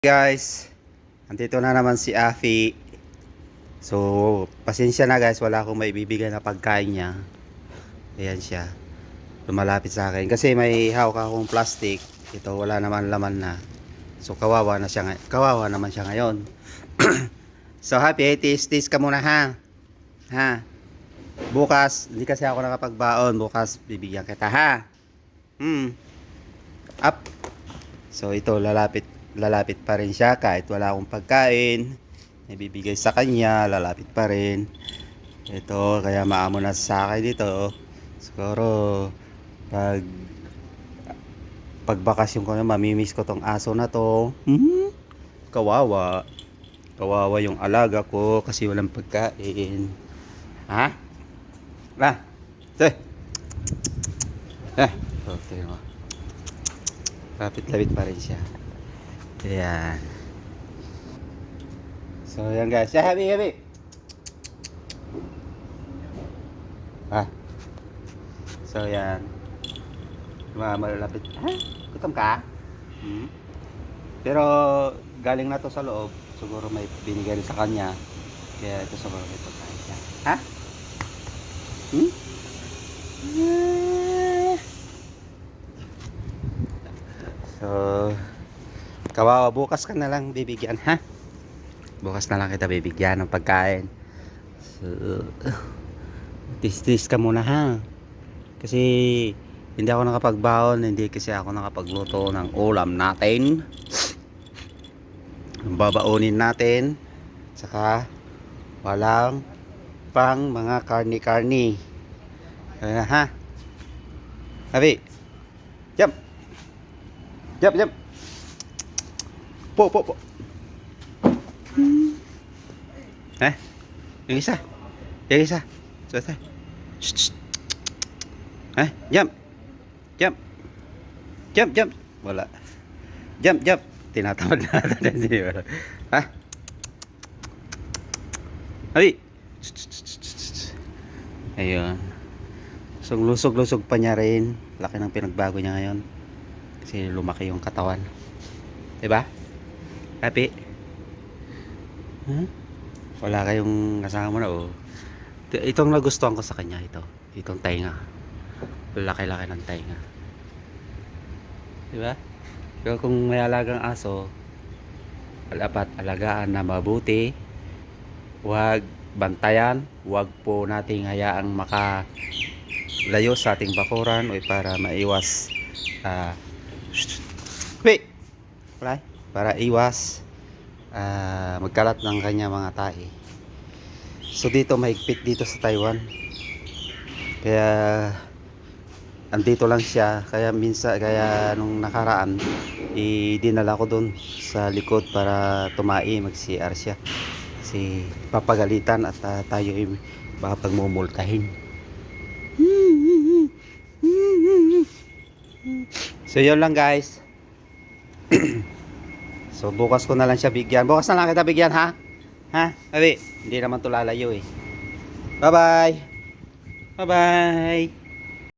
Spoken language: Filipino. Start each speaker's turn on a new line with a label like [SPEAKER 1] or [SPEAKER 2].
[SPEAKER 1] guys. Andito na naman si Afi. So pasensya na guys. Wala akong maibibigay na pagkain niya. Ayan siya. Lumalapit sa akin. Kasi may hawak akong plastic. Ito wala naman laman na. So kawawa na siya kawawa naman siya ngayon. So happy tis tis ka muna ha? Ha? Bukas hindi kasi ako nakapagbaon. Bukas bibigyan kita ha? Hmm. Up. So ito lalapit lalapit pa rin siya kahit wala akong pagkain. Ibibigay sa kanya lalapit pa rin. Ito kaya maamo na sa akin dito siguro pag pagbakasyon ko na mamimiss ko tong aso na to. Hmm? kawawa. Kawawa yung alaga ko kasi walang pagkain. Ha? Ah eh! Tingnan mo lapit-lapit pa rin siya Ayan. So, yan guys. Yeah, happy, happy. Ah. So, yan. Mga malalapit. Ha? Gutom ka? Hmm? Pero, galing na to sa loob. Siguro may binigay sa kanya. Kaya ito siguro siya. Ha? Hmm? Ah. So, Kawawa, bukas ka na lang bibigyan, ha? Bukas na lang kita bibigyan ng pagkain. So, tis-tis ka muna, ha? Kasi, hindi ako nakapagbaon, hindi kasi ako nakapagluto ng ulam natin. Babaunin natin. Saka, walang pang mga karni-karni. Ha? Habi, jump! Jump, jump! Po, po, po. Eh? Yung isa. Yung isa. Suot Shh. Eh? Jump. Jump. Jump, jump. Wala. Jump, jump. Tinatamad na natin. Wala. Ha? Shh. Ayun. So, lusog-lusog pa niya rin. Laki ng pinagbago niya ngayon. Kasi lumaki yung katawan. Diba? Happy? Huh? Wala kayong kasama na oh. Ito- Itong nagustuhan ko sa kanya ito. Itong tainga. Laki-laki ng tainga. Diba? Pero kung may alagang aso, dapat alagaan na mabuti. Huwag bantayan. Huwag po nating hayaang makalayo sa ating bakuran o para maiwas ah Wait! Wala eh para iwas ah, magkalat ng kanya mga tae. So dito mahigpit dito sa Taiwan. Kaya andito lang siya kaya minsan kaya nung nakaraan idinala ko doon sa likod para tumai mag CR siya kasi papagalitan at ah, tayo ay baka pagmumultahin so yun lang guys So bukas ko na lang siya bigyan. Bukas na lang kita bigyan ha? Ha? Abi, hindi naman to lalayo eh. Bye bye. Bye bye.